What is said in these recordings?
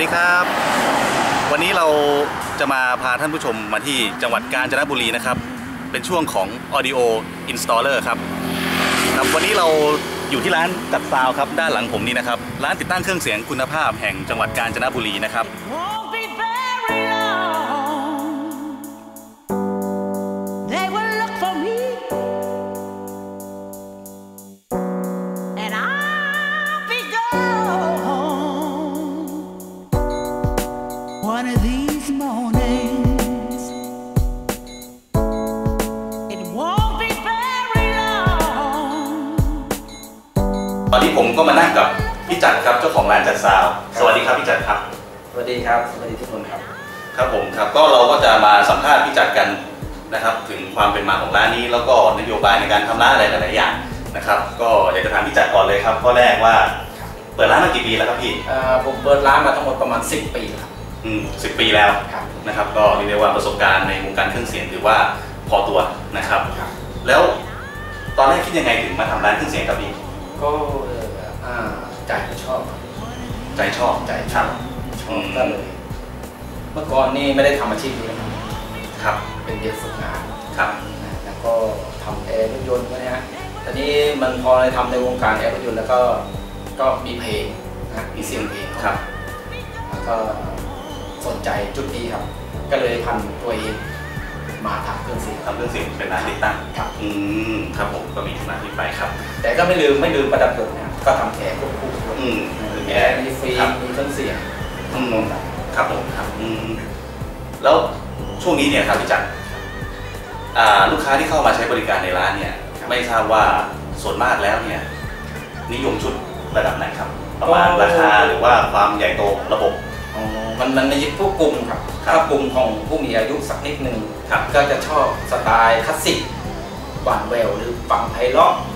สวัสดีครับ วันนี้เราจะมาพาท่านผู้ชมมาที่จังหวัดกาญจนบุรีนะครับ เป็นช่วงของ Audio Installer ครับครับ วันนี้เราอยู่ที่ร้านจัดซาวครับ ด้านหลังผมนี้นะครับ ร้านติดตั้งเครื่องเสียงคุณภาพแห่งจังหวัดกาญจนบุรีนะครับ มก็มานั่งกับพี่จัดครับเจ้าของร้านจัดซาวด์สวัสดีครับพี่จัดครับ สวัสดีครับ สวัสดีทุกคนครับ ครับผมครับก็เราก็จะมาสัมภาษณ์พี่จัดกันนะครับ ถึงความเป็นมาของร้านนี้ แล้วก็นโยบายในการทำร้านอะไรหลายๆอย่างนะครับ ก็อยากจะถามพี่จัดก่อนเลยครับข้อแรกว่าเปิดร้านมากี่ปีแล้วครับพี่เอ่อผมเปิดร้านมาทั้งหมดประมาณ 10 ปีครับ อืมสิบปีแล้วครับ นะครับ ก็เรียกได้ว่าประสบการณ์ในวงการเครื่องเสียงถือว่าพอตัวนะครับ ครับ แล้วตอนแรกคิดยังไงถึงมาทำร้านเครื่องเสียงครับพี่ก็เอ่ออ่า ใจผมชอบครับใจชอบใจชอบชอบก็เลย เมื่อก่อนนี่ไม่ได้ทำอาชีพนี้นะครับครับ เป็นเด็กฝึกงานครับนะแล้วก็ทำแอร์รถยนต์นะฮะแต่นี้มันพอได้ทำในวงการแอร์รถยนต์แล้วก็ก็มีเพลงนะมีเสียงเพลงครับ แล้วก็สนใจจุดนี้ครับ ก็เลยพันตัวเองมาทำเครื่องเสียงทำเครื่องเสียงเป็นร้านติดตั้งครับ อืมครับผมก็มีที่มาที่ไปครับ แต่ก็ไม่ลืมไม่ลืมประดับยนต์นะ ก็ทำแอร์ควบคู่ด้วยอืมมีแอร์มีฟิล์ครัมบมีเครื่องเสียงอืมครับผมครับอืมแล้วช่วงนี้เนี่ยครับพี่จักรอ่าลูกค้าที่เข้ามาใช้บริการในร้านเนี่ย ไม่ทราบว่าส่วนมากแล้วเนี่ย นิยมชุดระดับไหนครับ ประมาณราคาหรือว่าความใหญ่โตของระบบอ๋อมันมันในผู้กลุ่มครับครับถ้ากลุ่มของผู้มีอายุสักนิดหนึ่งครับก็จะชอบสไตล์คลาสสิกหวานแววหรือฟังไพเราะอืมนะฮะ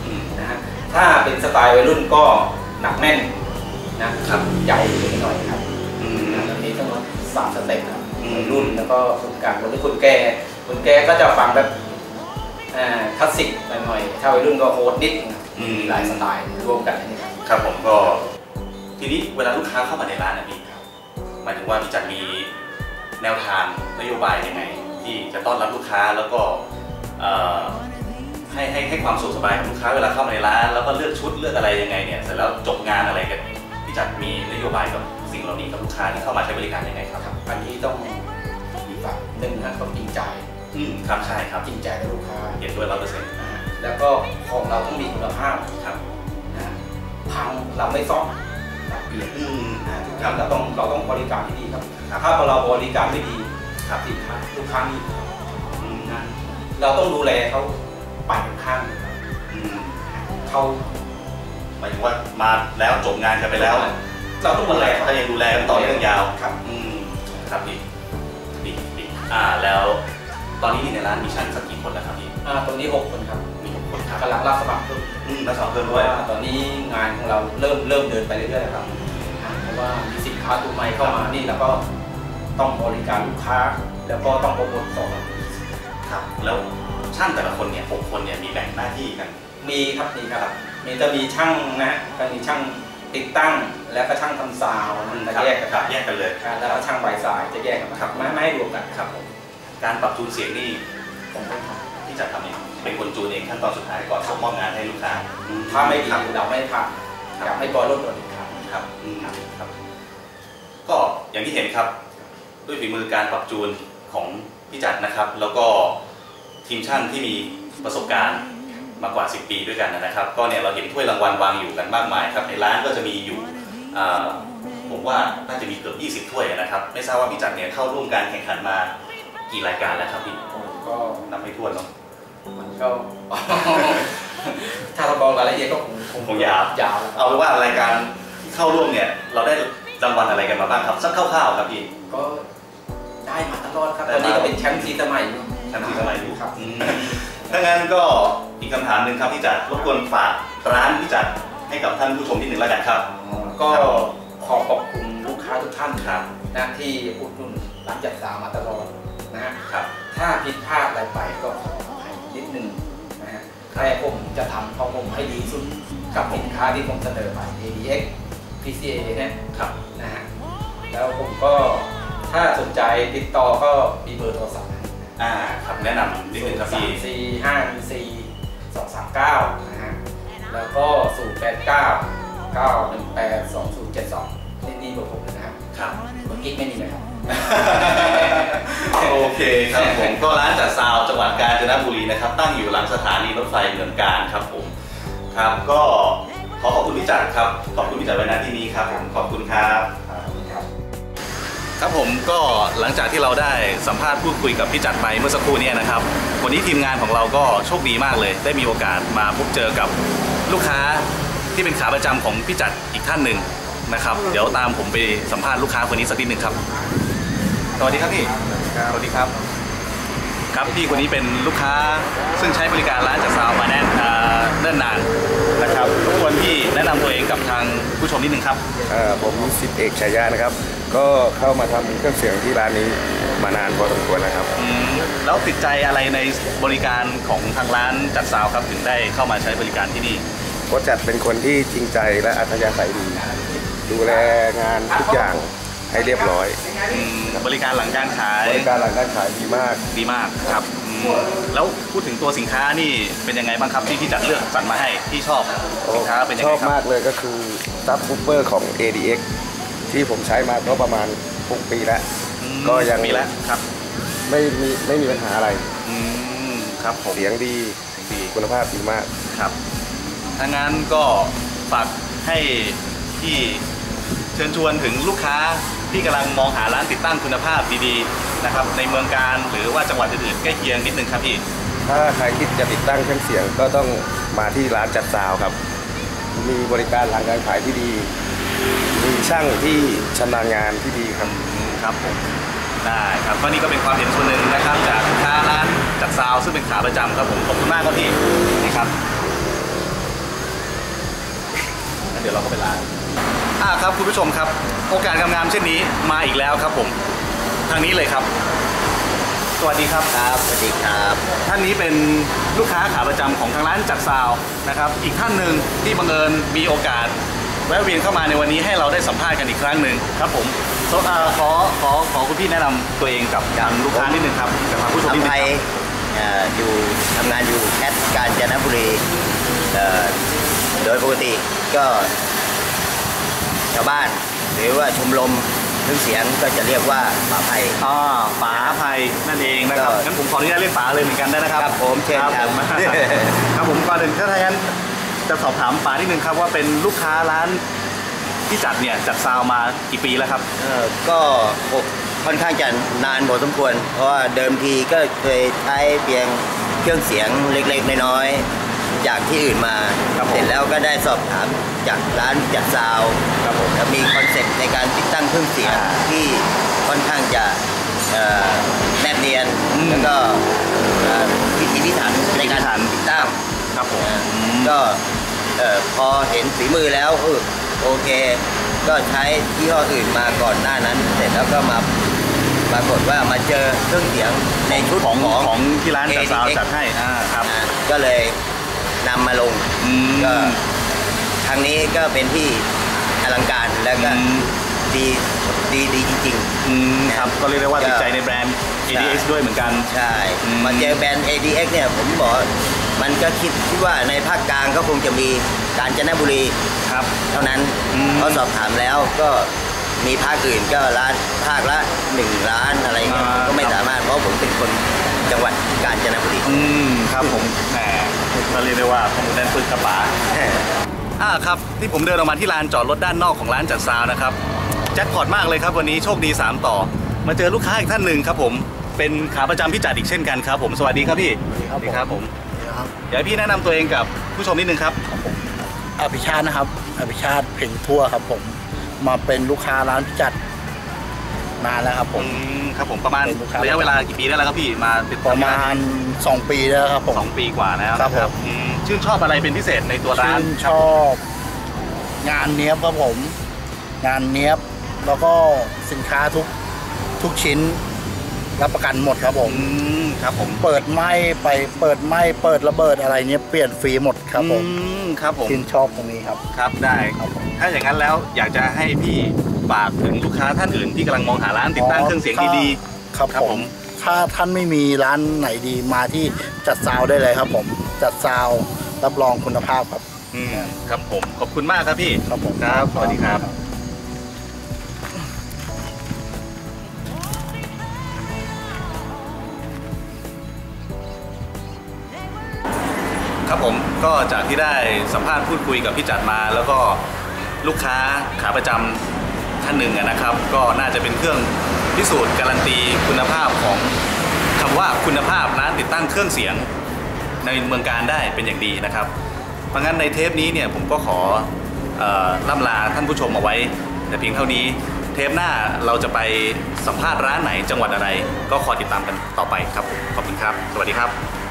ถ้าเป็นสไตล์วัยรุ่นก็หนักแน่นนะครับใหญ่ไปหน่อยครับอืมนะมันมีทั้งหมดสามสเต็ปครับอืมวัยรุ่นแล้วก็คนกลางคนที่คนแก่คนแก่ก็จะฟังแบบอ่าคลาสสิกหน่อยๆถ้าวัยรุ่นก็โฮดนิดนึงครับอืมมีหลายสไตล์รวมกันอันนี้ครับครับผมก็ทีนี้เวลาลูกค้าเข้ามาในร้านนะพี่หมายถึงว่าพี่จักรมีแนวทางนโยบายยังไงที่จะต้อนรับลูกค้าแล้วก็เอ่อ ให้ให้ให้ความสุขสบายกับลูกค้าเวลาเข้ามาในร้าน แล้วก็เลือกชุดเลือกอะไรยังไงเนี่ยเสร็จแล้วจบงานอะไรกันพี่จักรมีนโยบายกับสิ่งเหล่านี้กับลูกค้าที่เข้ามาใช้บริการยังไงครับครับอันนี้ต้องมีฝั่งหนึ่งนะต้องจริงใจอืมครับใช่ครับจริงใจกับลูกค้าเห็นด้วยร้อยเปอร์เซ็นต์นะฮะแล้วก็ของเราต้องมีคุณภาพครับนะทางเราไม่ซ่อมเราเปลี่ยนอืมนะทุกคครั้รับงเราต้องเราต้องบริการที่ดีครับครับถ้าเราบริการไม่ดีครับสินค้าลูกค้ามีอืมนะเราต้องดูแลเขา ไปข้างครับอืมเขาหมายถึงว่ามาแล้วจบงานกันไปแล้ว เราต้องดูแลเขาถ้ายังดูแลกันต่อเนื่องยาวครับอืมครับพี่ดีดีอ่าแล้ว ตอนนี้ในร้านมีช่างสักกี่คนแล้วครับพี่อ่าตรงนี้หกคนครับมีหกคนครับกำลังรับสมัครเพิ่มอืมแล้วสองเพเพิ่มราะด้วยว่าตอนนี้งานของเราเริ่มเริ่มเดินไปเรื่อยๆครับอ่าเพราะว่ามีสินค้าตัวใหม่เข้ามานี่แล้วก็ต้องบริการลูกค้า แล้วก็ต้องโปรโมทของครับแล้ว ช่างแต่ละคนเนี่ยหกคนเนี่ยมีแบ่งหน้าที่กัน มีครับมีครับ มีจะมีช่างนะก็มีช่างติดตั้งแล้วก็ช่างทำซาวน์นะจะแยกกันครับแยกกันเลยอ่าแล้วก็ช่างใบสายจะแยกกันนะครับไม่ไม่ให้รวมกันครับผมการปรับจูนเสียงนี่ผมต้องทที่จะทำเองเป็นคนจูนเองขั้นตอนสุดท้ายก่อนส่งมอบงานให้ลูกค้าำถ้าไม่ดีครับเราไม่ทำอยากให้บอลลดลงอีกครับครับอืมครับ ก็อย่างที่เห็นครับ ด้วยฝีมือการปรับจูนของพี่จัดนะครับ แล้วก็ ทีมช่างที่มีประสบการณ์มากกว่า 10 ปีด้วยกันนะครับ ก็เนี่ยเราเห็นถ้วยรางวัลวางอยู่กันมากมายครับในร้านก็จะมีอยู่อ่าผมว่าน่าจะมีเกือบ20 ถ้วยนะครับ ไม่ทราบว่าพี่จัดเนี่ยเข้าร่วมการแข่งขันมากี่รายการแล้วครับพี่ผมก็นับไม่ถ้วนเนาะมันก็ถ้าเราบอกรายละเอียดก็คงคงยาวยาวแล้วครับเอาเป็นว่ารายการที่เข้าร่วมเนี่ยเราได้รางวัลอะไรกันมาบ้างครับสักคร่าวๆครับพี่ก็ได้มาตลอดครับได้ตอนนี้มาก็เป็นแชมป์ซีสมัย อยู่แชมป์สี่สมัยอยู่ครับอืมถ้างั้นก็อีกคำถามหนึ่งครับพี่จัดรบกวนฝากร้านพี่จัดให้กับท่านผู้ชมที่หนึ่งแล้วกันครับ ก็ครับขอขอบคุณลูกค้าทุกท่านครับนะที่อุดหนุนร้านจัดสาวมาตลอดนะฮะครับถ้าผิดพลาดอะไรไปก็ขออภัยนิดนึงนะฮะแต่ผมจะทำของผมให้ดีที่สุดกับสินค้าที่ผมเสนอไป ADX PCA เนี่ยครับนะฮะแล้วผมก็ถ้าสนใจติดต่อก็มีเบอร์โทรศัพท์ อ่าครับแนะนำนิดนึงครับพี่สี่ห้าสี่สองสามเก้านะฮะแล้วก็ศูนย์แปดเก้าเก้าหนึ่งแปดสองศูนย์เจ็ดสองนี่นี่เบอร์ผมเลยนะครับครับเบอร์กิ๊กไม่มีนะครับโอเคครับผมก็ร้านจัดซาวจังหวัดกาญจนบุรีนะครับ ตั้งอยู่หลังสถานีรถไฟเมืองการครับผมครับก็ขอขอบคุณพี่จัดครับ ขอบคุณพี่จัดไว้ณที่นี้ครับผมขอบคุณครับครับ ครับผมก็หลังจากที่เราได้สัมภาษณ์พูดคุยกับพี่จัดไปเมื่อสักครู่เนี้นะครับ วันนี้ทีมงานของเราก็โชคดีมากเลย ได้มีโอกาสมาพบเจอกับลูกค้าที่เป็นขาประจำของพี่จัดอีกท่านหนึ่งนะครับ เดี๋ยวตามผมไปสัมภาษณ์ลูกค้าคนนี้สักนิดหนึ่งครับสวัสดีครับพี่สวัสดีครับ ครับพี่คนนี้เป็นลูกค้าซึ่งใช้บริการร้านจัดซาวน์มาแน่นอ่าเนิ่นนานนะครับรบกวนพี่แนะนำตัวเองกับทางผู้ชมนิดนึงครับเอ่อผมสิบเอกชายานะครับ ก็เข้ามาทำเครื่องเสียงที่ร้านนี้มานานพอสมควรนะครับ อืมแล้วติดใจอะไรในบริการของทางร้านจัดซาวน์ครับถึงได้เข้ามาใช้บริการที่นี่โค้ชจัดเป็นคนที่จริงใจและอัธยาศัยดี ดูแลงานทุกอย่างให้เรียบร้อย อืมบริการหลังการขายบริการหลังการขายดีมาก ดีมากครับอืมแล้วพูดถึงตัวสินค้านี่เป็นยังไงบ้างครับที่พี่จัดเลือกสรรมาให้ที่ชอบสินค้าเป็นยังชไงอบครับมากเลยก็คือซับคูเปอร์ของ ADX ที่ผมใช้มาก็ประมาณ 6 ปีแล้วอืมก็ยังมีแล้วครับ ไม่มีไม่มีปัญหาอะไรอืมครับผมเสียงดีดีคุณภาพดีมากครับถ้างั้นก็ฝากให้พี่เชิญชวนถึงลูกค้าที่กำลังมองหาร้านติดตั้งคุณภาพดีๆนะครับในเมืองการหรือว่าจังหวัดอื่นๆใกล้เคียงนิดนึงครับพี่ถ้าใครคิดจะติดตั้งเครื่องเสียงก็ต้องมาที่ร้านจัดซาวด์ครับ มีบริการหลังการขายที่ดี มีช่างที่ชำนาญงานที่ดีครับอืมครับผมได้ครับก็นี่ก็เป็นความเห็นส่วนหนึ่งนะครับ จากลูกค้าร้านจัดซาวน์ซึ่งเป็นขาประจำครับผมขอบคุณมากครับพี่นี่ครับงั้นเดี๋ยวเราก็ไปร้านอ่าครับคุณผู้ชมครับ โอกาสงามๆเช่นนี้มาอีกแล้วครับผมทางนี้เลยครับ สวัสดีครับ ครับ สวัสดีครับ ท่านนี้เป็นลูกค้าขาประจำของทางร้านจัดซาวน์นะครับ อีกท่านหนึ่งที่บังเอิญมีโอกาส แวะเวียนเข้ามาในวันนี้ให้เราได้สัมภาษณ์กันอีกครั้งหนึ่งครับผมโซอ่าขอขอขอคุณพี่แนะนำตัวเองกับทางลูกค้านิดนึงครับกับทางผู้ชมนิดนึงทำไทคยรับเอ่ออยู่ทำงานอยู่แคทกาญจนบุรีเอ่อโดยปกติก็ชาวบ้าน หรือว่าชมรมเครื่องเสียงก็จะเรียกว่าป่าไผ่ อ่าป๋าภัยนั่นเองนะครับก็งั้นผมขออนุญาตเรียกป๋าเลยเหมือนกันได้นะครับครับผมเชิญครับผม ครับผมก่อนอื่นถ้าท่าน จะสอบถามป๋านิดนึงครับว่าเป็นลูกค้าร้านที่จัดเนี่ยจัดซาวน์มากี่ปีแล้วครับ เอ่อก็ค่อนข้างจะนานพอสมควร เพราะว่าเดิมทีก็เคยใช้เพียงเครื่องเสียงเล็กๆ น้อยๆ จากที่อื่นมาครับผม เสร็จแล้วก็ได้สอบถามจากร้านจัดซาวด์ครับผม แล้วมีคอนเซ็ปต์ในการติดตั้งเครื่องเสียงอ่าที่ค่อนข้างจะเอ่อแนบเนียนอืมแล้วก็เอ่อพิถีพิถันในการพิถีพิถัน ติดตั้ง ครับผมเอ่อก็เอ่อพอเห็นฝีมือแล้วเออโอเค ก็ใช้ยี่ห้ออื่นมาก่อนหน้านั้น เสร็จแล้วก็มาปรากฏว่ามาเจอเครื่องเสียงในชุดของของของที่ร้านจัดซาวน์ ADX จัดให้อ่าครับอ่าก็เลยนำมาลงอืมก็ทางนี้ก็เป็นที่อลังการแล้วก็อืมดีดีดีจริงอืมครับก็เรียกได้ว่าก็ติดใจในแบรนด์ ADX ด้วยเหมือนกันๆใช่อืมมาเจอแบรนด์ ADX เนี่ยผมบอกว่า มันก็คิดคิดว่าในภาคกลางก็คงจะมีกาญจนบุรีครับเท่านั้นอืมเพราะสอบถามแล้วก็มีภาคอื่นก็ร้านภาคละหนึ่งล้านอะไรเงี้ยอ่า ก็ไม่ครับสามารถเพราะผมเป็นคนจังหวัดกาญจนบุรี อืมครับผมแหมก็เรียกได้ว่าข้อมูลแน่นปึกกระป๋า อ่าครับที่ผมเดินออกมาที่ลานจอดรถด้านนอกของร้านจัดซาวน์นะครับแจ็คพอตมากเลยครับวันนี้โชคดี 3 ต่อ มาเจอลูกค้าอีกท่านหนึ่งครับผมเป็นขาประจำพี่จัดอีกเช่นกันครับผมสวัสดีครับพี่สวัสดีครับผม ผมอยากให้พี่แนะนำตัวเองกับผู้ชมนิดนึงครับ อภิชาตินะครับ อภิชาติเพ่งทั่วครับผม มาเป็นลูกค้าร้านพิจัดนานแล้วครับผผม มครับผมประมาณเป็นลูกค้า ระยะเวลากี่ปีได้แล้วครับพี่มาติดประมาณ 2 ปีแล้วครับผม สองปีกว่าแล้วครับผม อืมชื่นชอบอะไรเป็นพิเศษในตัวร้านชื่นชอบ งานเนี้ยบครับผม งานเนี้ยบแล้วก็สินค้าทุกทุกชิ้น รับประกันหมดครับผม อืมครับผมเปิดไหม้ไปเปิดไหม้เปิดระเบิดอะไรเนี้ยเปลี่ยนฟรีหมดครับผมอืมครับผมชื่นชอบตรงนี้ครับ ครับได้ครับผม ถ้าอย่างนั้นแล้วอยากจะให้พี่ฝากถึงลูกค้าท่านอื่นที่กำลังมองหาร้านติดตั้งเครื่องเสียงดีครับครับผผมม ถ้าท่านไม่มีร้านไหนดีมาที่จัดซาวได้เลยครับผม จัดซาวรับรองคุณภาพครับๆอืมครับผมขอบคุณมากครับพี่ ครับผม ครับสวัสดีครับ ก็จากที่ได้สัมภาษณ์พูดคุยกับพี่จัดมา แล้วก็ลูกค้าขาประจำท่านหนึ่งนะครับ ก็น่าจะเป็นเครื่องพิสูจน์การันตีคุณภาพของคำว่าคุณภาพร้านติดตั้งเครื่องเสียงในเมืองการได้เป็นอย่างดีนะครับ เพราะงั้นในเทปนี้เนี่ยผมก็ขอออล่ำลาท่านผู้ชมเอาไว้ แต่เพียงเท่านี้เทปหน้าเราจะไปสัมภาษณ์ร้านไหนจังหวัดอะไร ก็คอยติดตามกันต่อไปครับ ขอบคุณครับ สวัสดีครับ